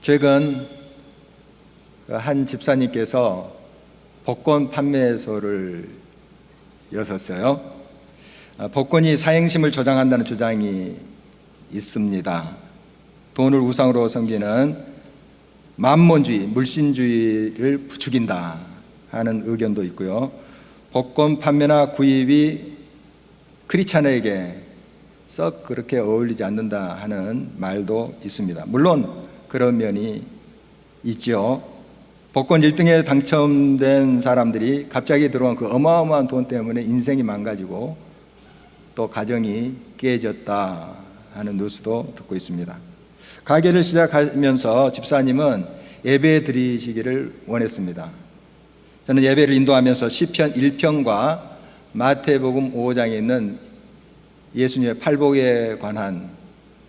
최근 그한 집사님께서 복권 판매소를 여셨어요. 아, 복권이 사행심을 조장한다는 주장이 있습니다. 돈을 우상으로 섬기는 만몬주의, 물신주의를 부추긴다 하는 의견도 있고요. 복권 판매나 구입이 크리스찬에게 썩 그렇게 어울리지 않는다 하는 말도 있습니다. 물론 그런 면이 있죠. 복권 1등에 당첨된 사람들이 갑자기 들어온 그 어마어마한 돈 때문에 인생이 망가지고 또 가정이 깨졌다 하는 뉴스도 듣고 있습니다. 가게를 시작하면서 집사님은 예배 드리시기를 원했습니다. 저는 예배를 인도하면서 시편 1편과 마태복음 5장에 있는 예수님의 팔복에 관한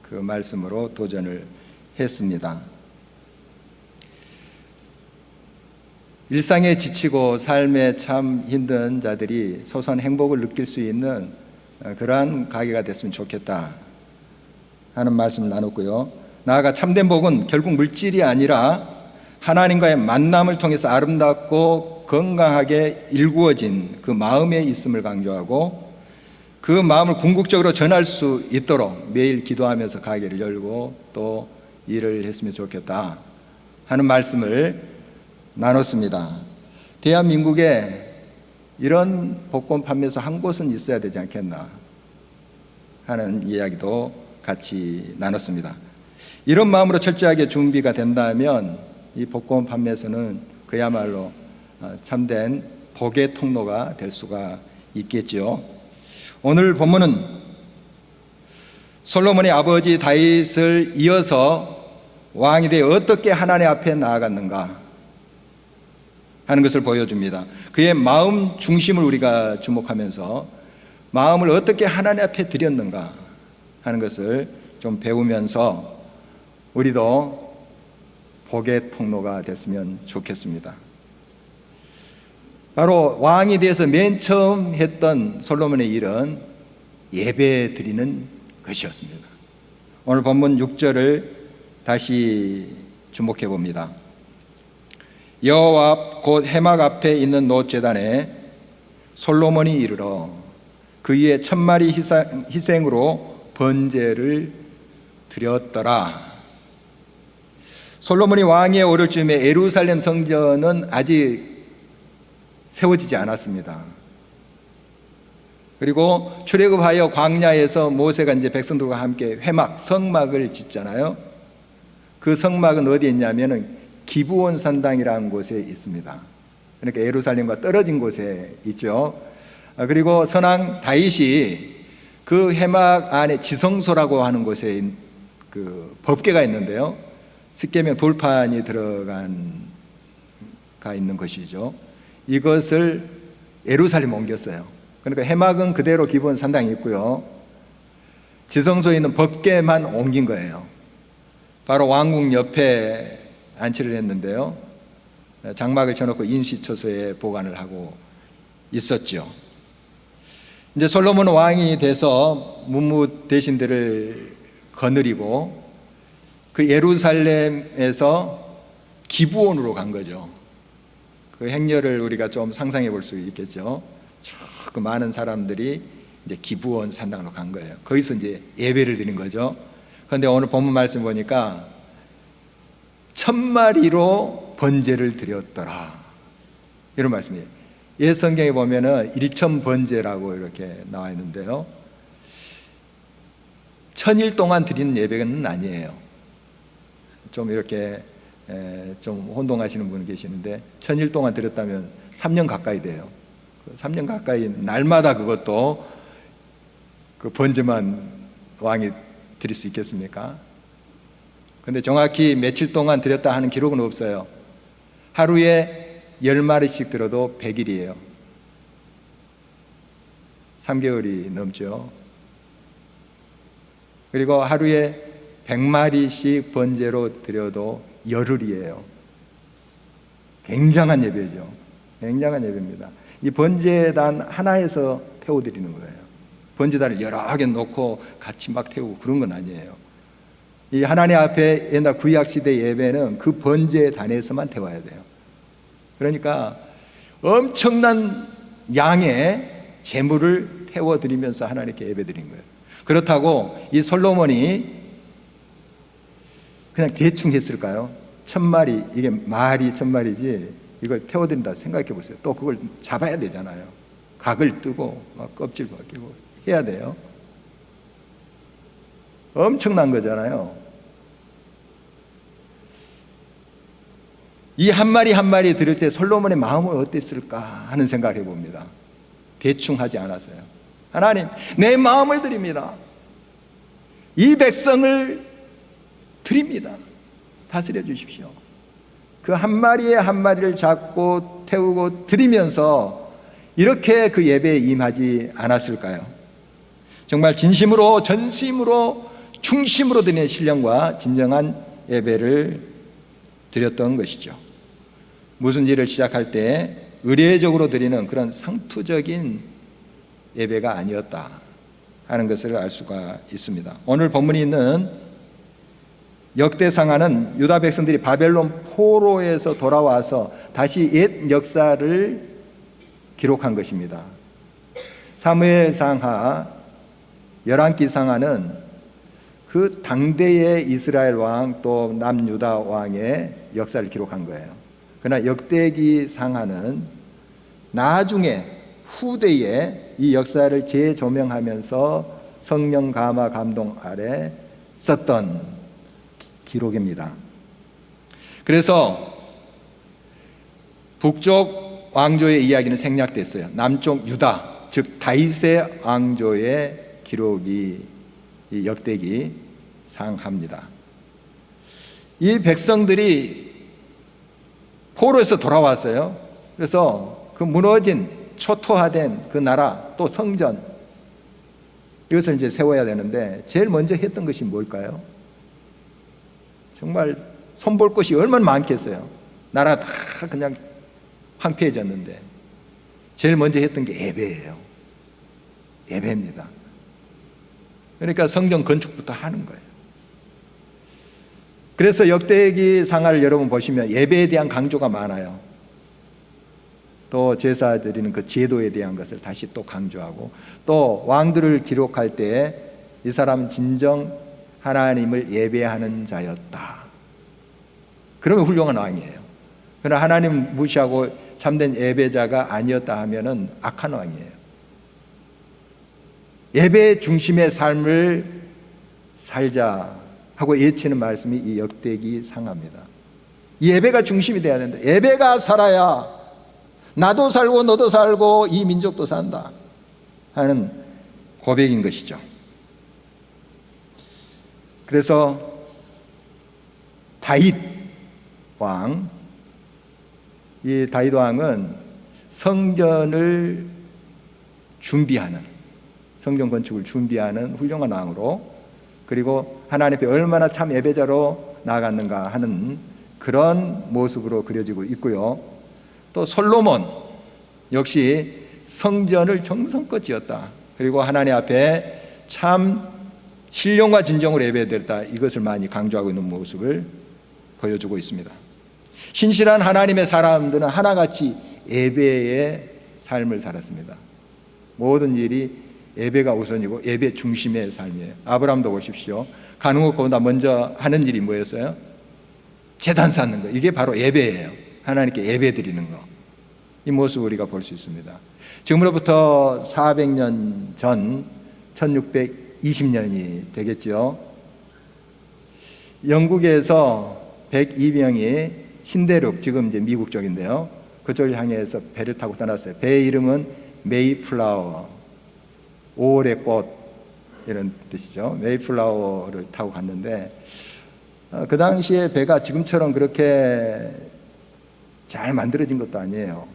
그 말씀으로 도전을 했습니다. 일상에 지치고 삶에 참 힘든 자들이 소소한 행복을 느낄 수 있는 어, 그러한 가게가 됐으면 좋겠다 하는 말씀을 나눴고요. 나아가 참된 복은 결국 물질이 아니라 하나님과의 만남을 통해서 아름답고 건강하게 일구어진 그 마음에 있음을 강조하고 그 마음을 궁극적으로 전할 수 있도록 매일 기도하면서 가게를 열고 또 일을 했으면 좋겠다 하는 말씀을 나눴습니다. 대한민국에 이런 복권 판매소 한 곳은 있어야 되지 않겠나 하는 이야기도 같이 나눴습니다. 이런 마음으로 철저하게 준비가 된다면 이 복권 판매소는 그야말로 어, 참된 복의 통로가 될 수가 있겠죠. 오늘 본문은 솔로몬의 아버지 다윗을 이어서 왕이 되어 어떻게 하나님 앞에 나아갔는가 하는 것을 보여줍니다. 그의 마음 중심을 우리가 주목하면서 마음을 어떻게 하나님 앞에 드렸는가 하는 것을 좀 배우면서 우리도 복의 통로가 됐으면 좋겠습니다. 바로 왕이 돼서 맨 처음 했던 솔로몬의 일은 예배 드리는 것이었습니다. 오늘 본문 6절을 다시 주목해 봅니다. 여호와 앞, 곧 해막 앞에 있는 노제단에 솔로몬이 이르러 그 위에 천 마리 희생- 희생 으로 번제를 드렸더라. 솔로몬이 왕위에 오를 즈음에 예루살렘 성전은 아직 세워지지 않았습니다. 그리고 출애굽하여 광야에서 모세가 이제 백성들과 함께 회막 성막을 짓잖아요. 그 성막은 어디에 있냐면은 기브온 산당이라는 곳에 있습니다. 그러니까 예루살렘과 떨어진 곳에 있죠. 아, 그리고 선왕 다윗이 그 해막 안에 지성소라고 하는 곳에 그 법궤가 있는데요. 십계명 돌판이 들어간 가 있는 것이죠. 이것을 예루살렘 옮겼어요. 그러니까 해막은 그대로 기본 산당이 있고요. 지성소에 있는 법궤만 옮긴 거예요. 바로 왕궁 옆에 안치를 했는데요. 장막을 쳐놓고 임시처소에 보관을 하고 있었죠. 이제 솔로몬 왕이 돼서 문무 대신들을 거느리고 그 예루살렘에서 기부원으로 간 거죠. 그 행렬을 우리가 좀 상상해 볼 수 있겠죠. 그 많은 사람들이 이제 기부원 산당으로 간 거예요. 거기서 이제 예배를 드린 거죠. 그런데 오늘 본문 말씀 보니까 천 마리로 번제를 드렸더라. 이런 말씀이에요. 예 성경에 보면은 일천 번제라고 이렇게 나와 있는데요. 천일 동안 드리는 예배는 아니에요. 좀 이렇게 에, 좀 혼동하시는 분 계시는데 천일 동안 드렸다면 3년 가까이 돼요. 그 3년 가까이 날마다 그것도 그 번제만 왕이 드릴 수 있겠습니까? 근데 정확히 며칠 동안 드렸다 하는 기록은 없어요. 하루에 10마리씩 들어도 100일이에요. 3개월이 넘죠. 그리고 하루에 100마리씩 번제로 드려도 열흘이에요. 굉장한 예배죠. 굉장한 예배입니다. 이 번제단 하나에서 태워드리는 거예요. 번제단을 여러 개 놓고 같이 막 태우고 그런 건 아니에요. 이 하나님 앞에 옛날 구약 시대 예배는 그 번제의 단에서만 태워야 돼요. 그러니까 엄청난 양의 재물을 태워 드리면서 하나님께 예배 드린 거예요. 그렇다고 이 솔로몬이 그냥 대충 했을까요? 천 마리 이게 말이 천 마리지 이걸 태워 드린다 생각해 보세요. 또 그걸 잡아야 되잖아요. 각을 뜨고 막 껍질 벗기고 해야 돼요. 엄청난 거잖아요. 이 한 마리 한 마리 들을 때 솔로몬의 마음은 어땠을까 하는 생각을 해봅니다. 대충 하지 않았어요. 하나님, 내 마음을 드립니다. 이 백성을 드립니다. 다스려 주십시오. 그 한 마리에 한 마리를 잡고 태우고 드리면서 이렇게 그 예배에 임하지 않았을까요? 정말 진심으로 전심으로 충심으로 드리는 신령과 진정한 예배를 드렸던 것이죠. 무슨 일을 시작할 때 의례적으로 드리는 그런 상투적인 예배가 아니었다 하는 것을 알 수가 있습니다. 오늘 본문이 있는 역대상하는 유다 백성들이 바벨론 포로에서 돌아와서 다시 옛 역사를 기록한 것입니다. 사무엘상하 열왕기상하는 그 당대의 이스라엘 왕 또 남유다 왕의 역사를 기록한 거예요. 그러나 역대기 상하는 나중에 후대에 이 역사를 재조명하면서 성령 감화 감동 아래 썼던 기록입니다. 그래서 북쪽 왕조의 이야기는 생략됐어요. 남쪽 유다, 즉 다윗의 왕조의 기록이 이 역대기 상합니다. 이 백성들이 포로에서 돌아왔어요. 그래서 그 무너진 초토화된 그 나라 또 성전 이것을 이제 세워야 되는데 제일 먼저 했던 것이 뭘까요? 정말 손볼 곳이 얼마나 많겠어요. 나라 다 그냥 황폐해졌는데 제일 먼저 했던 게 예배예요. 예배입니다. 그러니까 성경 건축부터 하는 거예요. 그래서 역대기 상하를 여러분 보시면 예배에 대한 강조가 많아요. 또 제사 드리는 그 제도에 대한 것을 다시 또 강조하고 또 왕들을 기록할 때이 사람 진정 하나님을 예배하는 자였다. 그러면 훌륭한 왕이에요. 그러나 하나님 무시하고 참된 예배자가 아니었다 하면은 악한 왕이에요. 예배 중심의 삶을 살자 하고 예치는 말씀이 이 역대기 상합니다. 예배가 중심이 돼야 된다. 예배가 살아야 나도 살고 너도 살고 이 민족도 산다 하는 고백인 것이죠. 그래서 다윗 왕, 이 다윗 왕은 성전을 준비하는 성전 건축을 준비하는 훌륭한 왕으로 그리고 하나님 앞에 얼마나 참 예배자로 나아갔는가 하는 그런 모습으로 그려지고 있고요. 또 솔로몬 역시 성전을 정성껏 지었다. 그리고 하나님 앞에 참 신령과 진정으로 예배드렸다. 이것을 많이 강조하고 있는 모습을 보여주고 있습니다. 신실한 하나님의 사람들은 하나같이 예배의 삶을 살았습니다. 모든 일이 예배가 우선이고 예배 중심의 삶이에요. 아브라함도 보십시오. 가는 것보다 먼저 하는 일이 뭐였어요? 재단 쌓는 거. 이게 바로 예배예요. 하나님께 예배 드리는 거. 이 모습 우리가 볼 수 있습니다. 지금으로부터 400년 전 1620년이 되겠죠. 영국에서 102명이 신대륙 지금 이제 미국 쪽인데요. 그쪽을 향해서 배를 타고 떠났어요. 배의 이름은 메이플라워. 5월의 꽃 이런 뜻이죠. 메이플라워를 타고 갔는데 어, 그 당시에 배가 지금처럼 그렇게 잘 만들어진 것도 아니에요.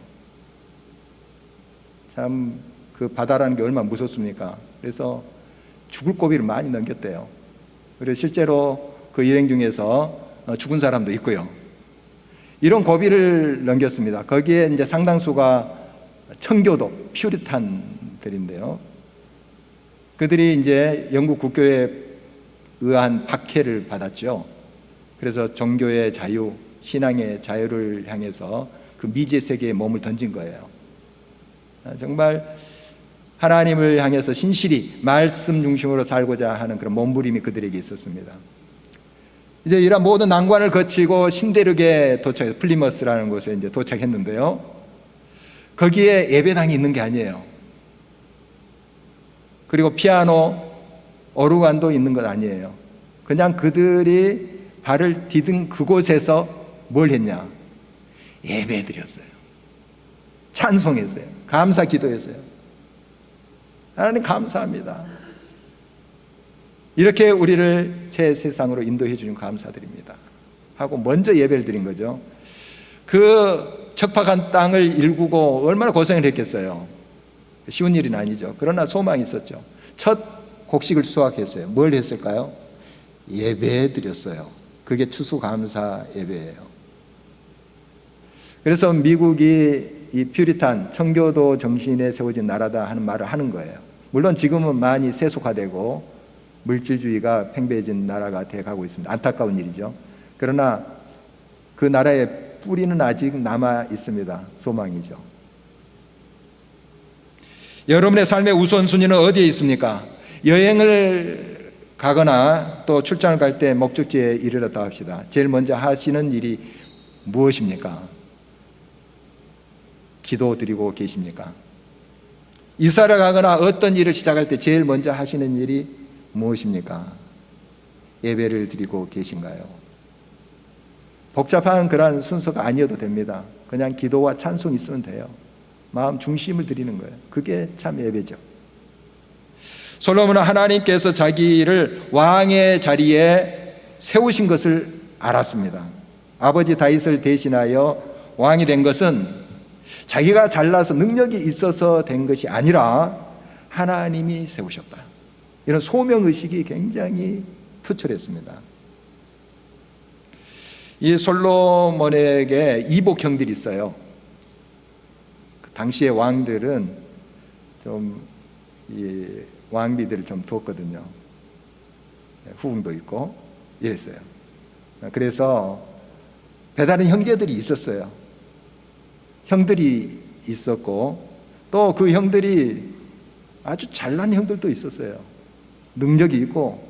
참 그 바다라는 게 얼마나 무섭습니까? 그래서 죽을 고비를 많이 넘겼대요. 그래서 실제로 그 일행 중에서 어, 죽은 사람도 있고요. 이런 고비를 넘겼습니다. 거기에 이제 상당수가 청교도, 퓨리탄들인데요. 그들이 이제 영국 국교에 의한 박해를 받았죠. 그래서 종교의 자유, 신앙의 자유를 향해서 그 미제 세계에 몸을 던진 거예요. 아, 정말 하나님을 향해서 신실히 말씀 중심으로 살고자 하는 그런 몸부림이 그들에게 있었습니다. 이제 이런 모든 난관을 거치고 신대륙에 도착, 플리머스라는 곳에 이제 도착했는데요. 거기에 예배당이 있는 게 아니에요. 그리고 피아노, 오르간도 있는 것 아니에요. 그냥 그들이 발을 디딘 그곳에서 뭘 했냐? 예배 드렸어요. 찬송했어요. 감사 기도했어요. 하나님 감사합니다. 이렇게 우리를 새 세상으로 인도해 주님 감사드립니다. 하고 먼저 예배를 드린 거죠. 그 척박한 땅을 일구고 얼마나 고생을 했겠어요. 쉬운 일은 아니죠. 그러나 소망이 있었죠. 첫 곡식을 수확했어요. 뭘 했을까요? 예배 드렸어요. 그게 추수감사 예배예요. 그래서 미국이 이 퓨리탄 청교도 정신에 세워진 나라다 하는 말을 하는 거예요. 물론 지금은 많이 세속화되고 물질주의가 팽배해진 나라가 돼 가고 있습니다. 안타까운 일이죠. 그러나 그 나라의 뿌리는 아직 남아 있습니다. 소망이죠. 여러분의 삶의 우선순위는 어디에 있습니까? 여행을 가거나 또 출장을 갈 때 목적지에 이르렀다 합시다. 제일 먼저 하시는 일이 무엇입니까? 기도 드리고 계십니까? 이사를 가거나 어떤 일을 시작할 때 제일 먼저 하시는 일이 무엇입니까? 예배를 드리고 계신가요? 복잡한 그러한 순서가 아니어도 됩니다. 그냥 기도와 찬송 있으면 돼요. 마음 중심을 드리는 거예요. 그게 참 예배죠. 솔로몬은 하나님께서 자기를 왕의 자리에 세우신 것을 알았습니다. 아버지 다윗을 대신하여 왕이 된 것은 자기가 잘나서 능력이 있어서 된 것이 아니라 하나님이 세우셨다. 이런 소명 의식이 굉장히 투철했습니다. 이 솔로몬에게 이복 형들이 있어요. 그 당시의 왕들은 좀 이 왕비들을 좀 두었거든요. 후궁도 있고 이랬어요. 그래서 배다른 형제들이 있었어요. 형들이 있었고 또 그 형들이 아주 잘난 형들도 있었어요. 능력이 있고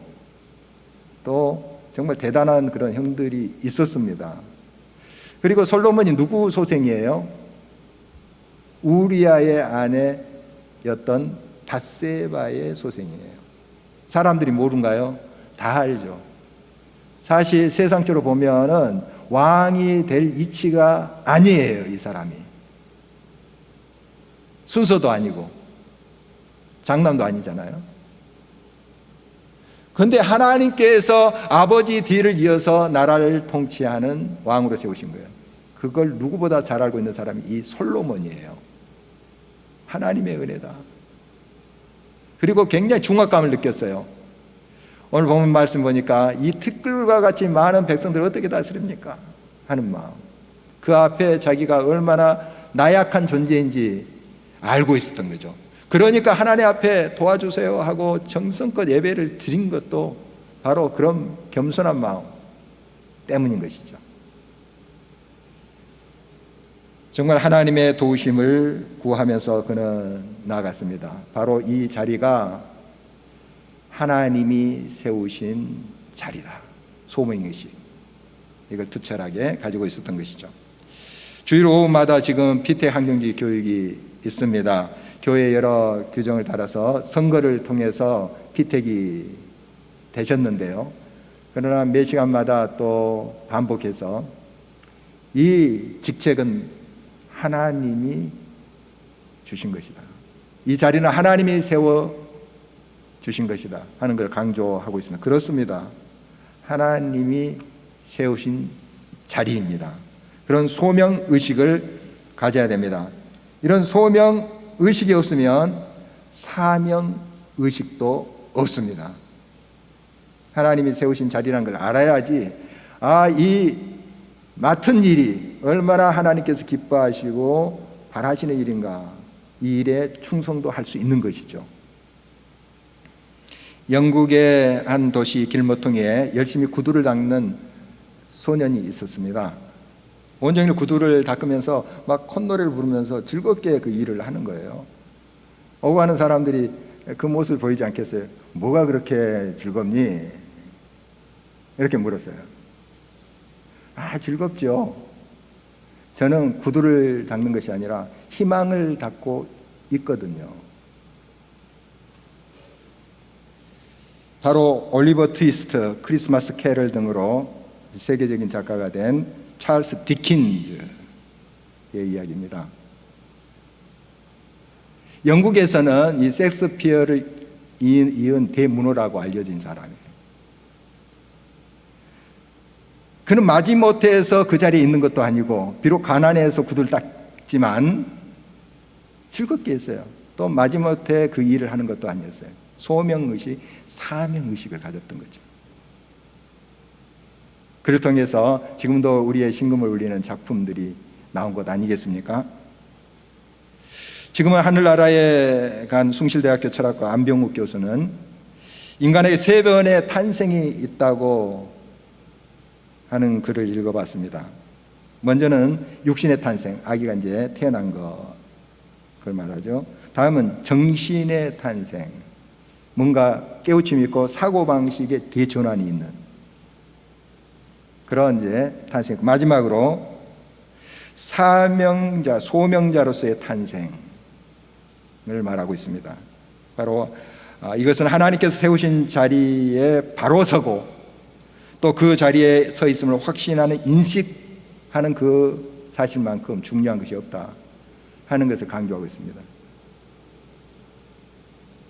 또 정말 대단한 그런 형들이 있었습니다. 그리고 솔로몬이 누구 소생이에요? 우리아의 아내였던 바세바의 소생이에요. 사람들이 모른가요? 다 알죠. 사실 세상적으로 보면은 왕이 될 이치가 아니에요, 이 사람이. 순서도 아니고 장남도 아니잖아요. 그런데 하나님께서 아버지 뒤를 이어서 나라를 통치하는 왕으로 세우신 거예요. 그걸 누구보다 잘 알고 있는 사람이 이 솔로몬이에요. 하나님의 은혜다. 그리고 굉장히 중압감을 느꼈어요. 오늘 보면 말씀 보니까 이 티끌과 같이 많은 백성들을 어떻게 다스립니까? 하는 마음. 그 앞에 자기가 얼마나 나약한 존재인지 알고 있었던 거죠. 그러니까 하나님 앞에 도와주세요 하고 정성껏 예배를 드린 것도 바로 그런 겸손한 마음 때문인 것이죠. 정말 하나님의 도우심을 구하면서 그는 나아갔습니다. 바로 이 자리가 하나님이 세우신 자리다. 소명의식. 이걸 투철하게 가지고 있었던 것이죠. 주일 오후마다 지금 피태 환경지 교육이 있습니다. 교회 여러 규정을 따라서 선거를 통해서 피택이 되셨는데요. 그러나 매 시간마다 또 반복해서 이 직책은 하나님이 주신 것이다. 이 자리는 하나님이 세워 주신 것이다 하는 걸 강조하고 있습니다. 그렇습니다. 하나님이 세우신 자리입니다. 그런 소명 의식을 가져야 됩니다. 이런 소명 의식이 없으면 사명 의식도 없습니다. 하나님이 세우신 자리라는 걸 알아야지 아, 이 맡은 일이 얼마나 하나님께서 기뻐하시고 바라시는 일인가 이 일에 충성도 할 수 있는 것이죠. 영국의 한 도시 길모퉁이에 열심히 구두를 닦는 소년이 있었습니다. 온종일 구두를 닦으면서 막 콧노래를 부르면서 즐겁게 그 일을 하는 거예요. 오고 가는 사람들이 그 모습을 보이지 않겠어요? 뭐가 그렇게 즐겁니? 이렇게 물었어요. 아, 즐겁죠. 저는 구두를 닦는 것이 아니라 희망을 닦고 있거든요. 바로 올리버 트위스트, 크리스마스 캐럴 등으로 세계적인 작가가 된 찰스 디킨즈의 이야기입니다. 영국에서는 이 섹스피어를 이은, 대문호라고 알려진 사람이에요. 그는 마지못해서 그 자리에 있는 것도 아니고 비록 가난해서 구두를 닦지만 즐겁게 했어요. 또 마지못해 그 일을 하는 것도 아니었어요. 소명의식, 사명의식을 가졌던 거죠. 그를 통해서 지금도 우리의 신금을 울리는 작품들이 나온 것 아니겠습니까? 지금은 하늘나라에 간 숭실대학교 철학과 안병욱 교수는 인간에게 세 번의 탄생이 있다고 하는 글을 읽어봤습니다. 먼저는 육신의 탄생, 아기가 이제 태어난 거, 그걸 말하죠. 다음은 정신의 탄생, 뭔가 깨우침이 있고 사고방식의 대전환이 있는 그런 이제 탄생. 마지막으로 사명자, 소명자로서의 탄생을 말하고 있습니다. 바로 아, 이것은 하나님께서 세우신 자리에 바로 서고 또 그 자리에 서 있음을 확신하는 인식하는 그 사실만큼 중요한 것이 없다 하는 것을 강조하고 있습니다.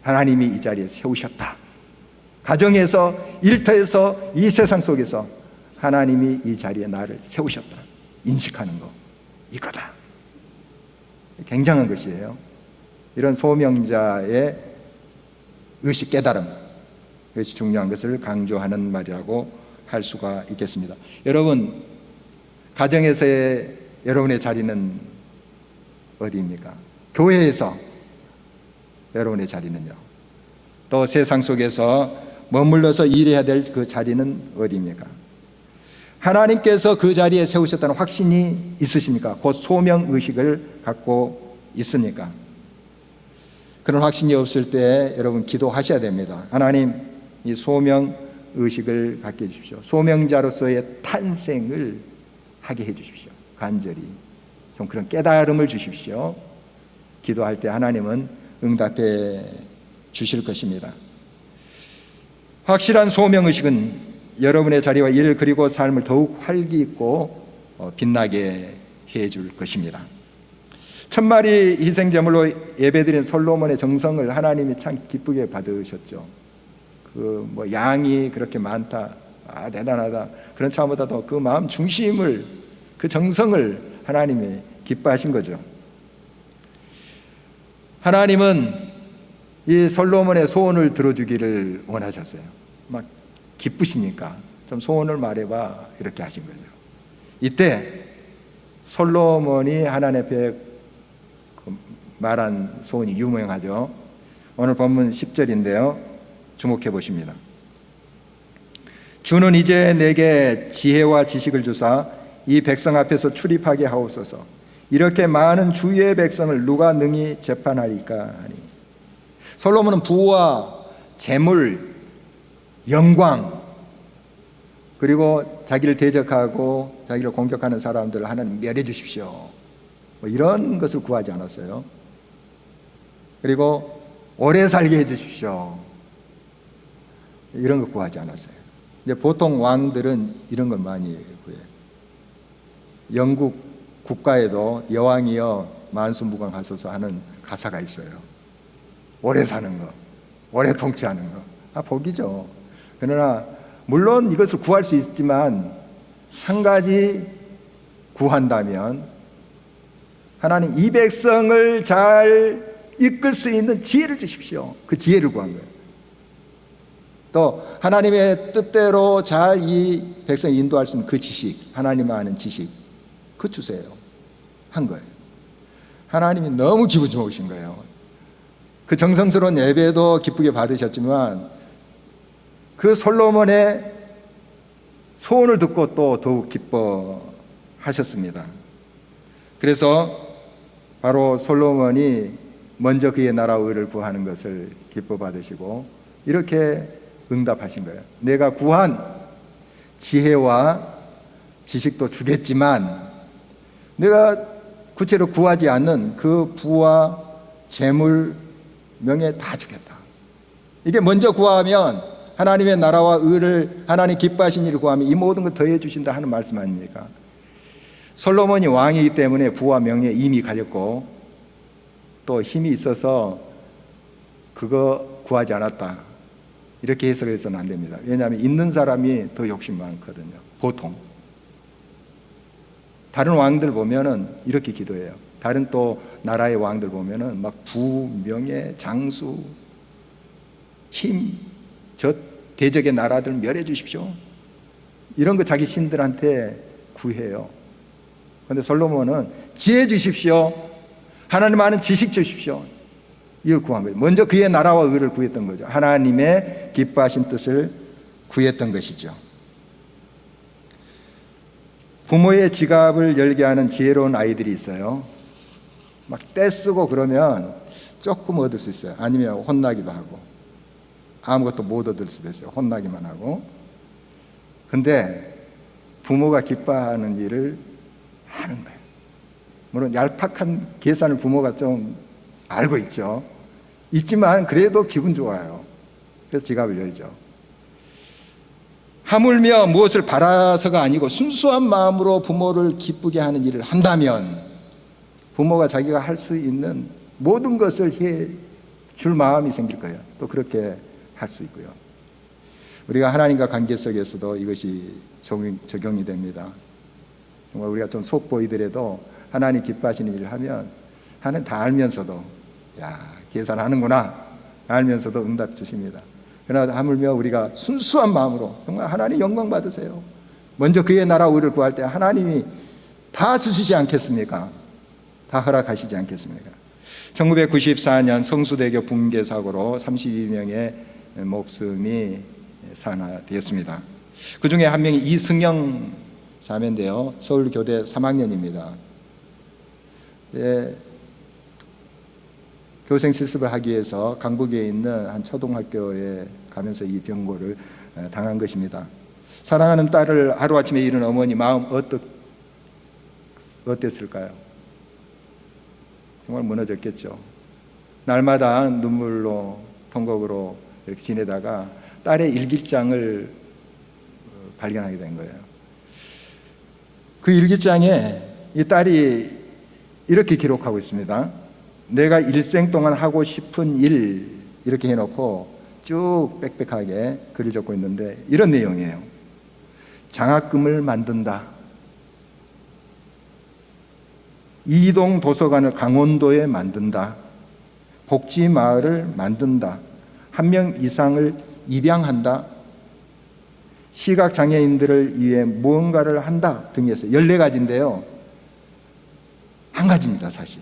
하나님이 이 자리에 세우셨다. 가정에서 일터에서 이 세상 속에서 하나님이 이 자리에 나를 세우셨다. 인식하는 거 이거다. 굉장한 것이에요. 이런 소명자의 의식 깨달음 그것이 중요한 것을 강조하는 말이라고 할 수가 있겠습니다. 여러분 가정에서의 여러분의 자리는 어디입니까? 교회에서 여러분의 자리는요. 또 세상 속에서 머물러서 일해야 될 그 자리는 어디입니까? 하나님께서 그 자리에 세우셨다는 확신이 있으십니까? 곧 소명 의식을 갖고 있습니까? 그런 확신이 없을 때 여러분 기도하셔야 됩니다. 하나님 이 소명 의식을 갖게 해 주십시오. 소명자로서의 탄생을 하게 해 주십시오. 간절히 좀 그런 깨달음을 주십시오. 기도할 때 하나님은 응답해 주실 것입니다. 확실한 소명 의식은 여러분의 자리와 일 그리고 삶을 더욱 활기 있고 어, 빛나게 해 줄 것입니다. 천 마리 희생 제물로 예배드린 솔로몬의 정성을 하나님이 참 기쁘게 받으셨죠. 그 뭐 양이 그렇게 많다, 아 대단하다 그런 차보다도 그 마음 중심을 그 정성을 하나님이 기뻐하신 거죠. 하나님은 이 솔로몬의 소원을 들어주기를 원하셨어요. 막 기쁘시니까 좀 소원을 말해봐 이렇게 하신 거죠. 이때 솔로몬이 하나님 앞에 그 말한 소원이 유명하죠. 오늘 본문 10절인데요. 주목해 보십니다. 주는 이제 내게 지혜와 지식을 주사 이 백성 앞에서 출입하게 하옵소서. 이렇게 많은 주의 백성을 누가 능히 재판하리까 하니. 솔로몬은 부와 재물, 영광, 그리고 자기를 대적하고 자기를 공격하는 사람들을 하나님 멸해 주십시오. 뭐 이런 것을 구하지 않았어요. 그리고 오래 살게 해 주십시오. 이런 거 구하지 않았어요. 근데 보통 왕들은 이런 걸 많이 구해요. 영국 국가에도 여왕이여 만수무강하소서 하는 가사가 있어요. 오래 사는 거, 오래 통치하는 거. 아, 복이죠. 그러나 물론 이것을 구할 수 있지만 한 가지 구한다면 하나님 이 백성을 잘 이끌 수 있는 지혜를 주십시오. 그 지혜를 구한 거예요. 또 하나님의 뜻대로 잘 이 백성 인도할 수 있는 그 지식, 하나님 아는 지식, 그 주세요. 한 거예요. 하나님이 너무 기분 좋으신 거예요. 그 정성스러운 예배도 기쁘게 받으셨지만 그 솔로몬의 소원을 듣고 또 더욱 기뻐하셨습니다. 그래서 바로 솔로몬이 먼저 그의 나라 의를 구하는 것을 기뻐 받으시고 이렇게 응답하신 거예요. 내가 구한 지혜와 지식도 주겠지만 내가 구체로 구하지 않는 그 부와 재물, 명예 다 주겠다. 이게 먼저 구하면 하나님의 나라와 의를 하나님 기뻐하신 일을 구하면 이 모든 걸 더해 주신다 하는 말씀 아닙니까? 솔로몬이 왕이기 때문에 부와 명예 이미 가졌고 또 힘이 있어서 그거 구하지 않았다. 이렇게 해석해서는 안 됩니다. 왜냐하면 있는 사람이 더 욕심 많거든요. 보통. 다른 왕들 보면은 이렇게 기도해요. 다른 또 나라의 왕들 보면은 막 부, 명예, 장수, 힘, 저 대적의 나라들 멸해 주십시오. 이런 거 자기 신들한테 구해요. 근데 솔로몬은 지혜 주십시오. 하나님 아는 지식 주십시오. 이걸 구한 거죠. 먼저 그의 나라와 의를 구했던 거죠. 하나님의 기뻐하신 뜻을 구했던 것이죠. 부모의 지갑을 열게 하는 지혜로운 아이들이 있어요. 막 떼쓰고 그러면 조금 얻을 수 있어요. 아니면 혼나기도 하고. 아무것도 못 얻을 수도 있어요. 혼나기만 하고. 근데 부모가 기뻐하는 일을 하는 거예요. 물론 얄팍한 계산을 부모가 좀 알고 있죠. 있지만 그래도 기분 좋아요. 그래서 지갑을 열죠. 하물며 무엇을 바라서가 아니고 순수한 마음으로 부모를 기쁘게 하는 일을 한다면 부모가 자기가 할 수 있는 모든 것을 해 줄 마음이 생길 거예요. 또 그렇게 할 수 있고요. 우리가 하나님과 관계 속에서도 이것이 적용, 적용이 됩니다. 정말 우리가 좀 속 보이더라도 하나님 기뻐하시는 일을 하면 하나님 다 알면서도 야 계산하는구나 알면서도 응답 주십니다. 그러나 하물며 우리가 순수한 마음으로 정말 하나님 영광 받으세요. 먼저 그의 나라 의를 구할 때 하나님이 다 주시지 않겠습니까? 다 허락하시지 않겠습니까? 1994년 성수대교 붕괴 사고로 32명의 목숨이 산화되었습니다. 그 중에 한 명이 이승영 자매인데요. 서울교대 3학년입니다. 예, 교생 실습을 하기 위해서 강북에 있는 한 초등학교에 가면서 이 병고를 어, 당한 것입니다. 사랑하는 딸을 하루아침에 잃은 어머니 마음 어떻, 어땠을까요? 정말 무너졌겠죠. 날마다 눈물로 통곡으로 이렇게 지내다가 딸의 일기장을 어, 발견하게 된 거예요. 그 일기장에 이 딸이 이렇게 기록하고 있습니다. 내가 일생 동안 하고 싶은 일 이렇게 해놓고 쭉 빽빽하게 글을 적고 있는데 이런 내용이에요. 장학금을 만든다. 이동 도서관을 강원도에 만든다. 복지 마을을 만든다. 한 명 이상을 입양한다. 시각 장애인들을 위해 무언가를 한다 있어요. 14가지인데요. 한 가지입니다, 사실.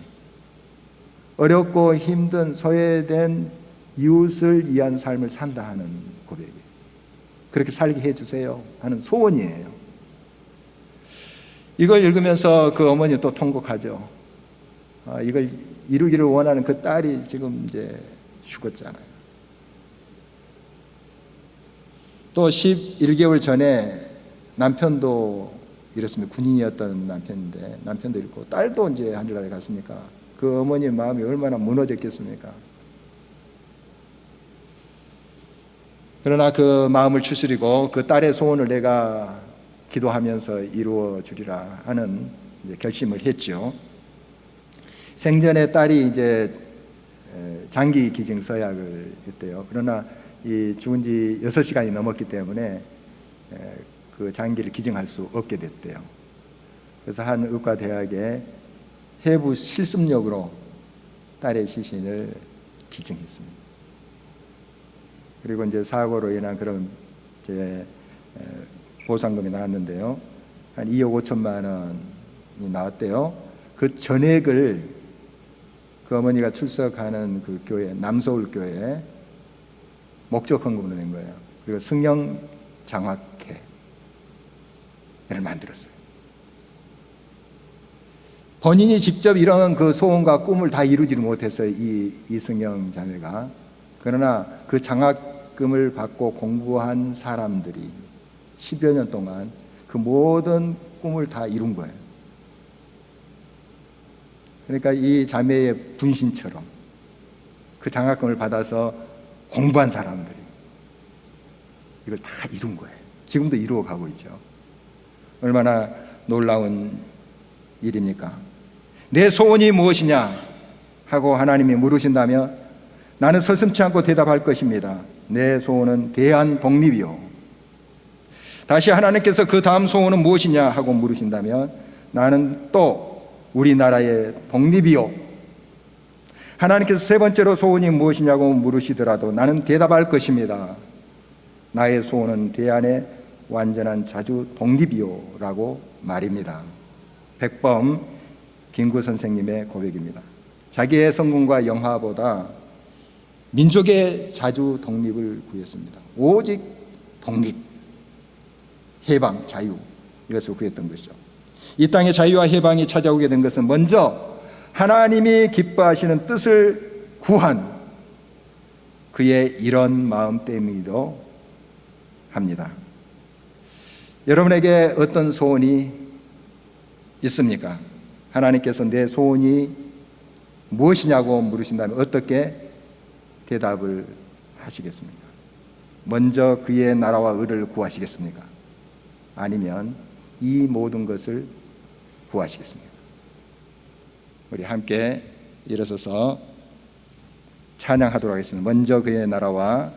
어렵고 힘든 소외된 이웃을 위한 삶을 산다 하는 고백이에요. 그렇게 살게 해 주세요 하는 소원이에요. 이걸 읽으면서 그 어머니 또 통곡하죠. 아, 이걸 이루기를 원하는 그 딸이 지금 이제 죽었잖아요. 또 11개월 전에 남편도 이렇습니다. 군인이었던 남편인데 남편도 잃고 딸도 이제 하늘나라에 갔으니까 그 어머니의 마음이 얼마나 무너졌겠습니까? 그러나 그 마음을 추스리고 그 딸의 소원을 내가 기도하면서 이루어 주리라 하는 결심을 했죠. 생전에 딸이 이제 장기 기증 서약을 했대요. 그러나 이 죽은 지 6시간이 넘었기 때문에 그 장기를 기증할 수 없게 됐대요. 그래서 한 의과대학에 해부 실습력으로 딸의 시신을 기증했습니다. 그리고 이제 사고로 인한 그런 보상금이 나왔는데요. 한 2억 5천만 원이 나왔대요. 그 전액을 그 어머니가 출석하는 그 교회 남서울 교회 목적 헌금으로 낸 거예요. 그리고 성령 장학회를 만들었어요. 본인이 직접 이런 그 소원과 꿈을 다 이루지를 못했어요. 이 이승영 자매가. 그러나 그 장학금을 받고 공부한 사람들이 10여 년 동안 그 모든 꿈을 다 이룬 거예요. 그러니까 이 자매의 분신처럼 그 장학금을 받아서 공부한 사람들이 이걸 다 이룬 거예요. 지금도 이루어 가고 있죠. 얼마나 놀라운 일입니까? 내 소원이 무엇이냐 하고 하나님이 물으신다면 나는 서슴치 않고 대답할 것입니다. 내 소원은 대한 독립이요. 다시 하나님께서 그 다음 소원은 무엇이냐 하고 물으신다면 나는 또 우리나라의 독립이요. 하나님께서 세 번째로 소원이 무엇이냐고 물으시더라도 나는 대답할 것입니다. 나의 소원은 대안의 완전한 자주 독립이요 라고 말입니다. 백범 김구 선생님의 고백입니다. 자기의 성공과 영화보다 민족의 자주 독립을 구했습니다. 오직 독립, 해방, 자유 이것을 구했던 것이죠. 이 땅의 자유와 해방이 찾아오게 된 것은 먼저 하나님이 기뻐하시는 뜻을 구한 그의 이런 마음 때문이기도 합니다. 여러분에게 어떤 소원이 있습니까? 하나님께서 내 소원이 무엇이냐고 물으신다면 어떻게 대답을 하시겠습니까? 먼저 그의 나라와 의를 구하시겠습니까? 아니면 이 모든 것을 구하시겠습니까? 우리 함께 일어서서 찬양하도록 하겠습니다. 먼저 그의 나라와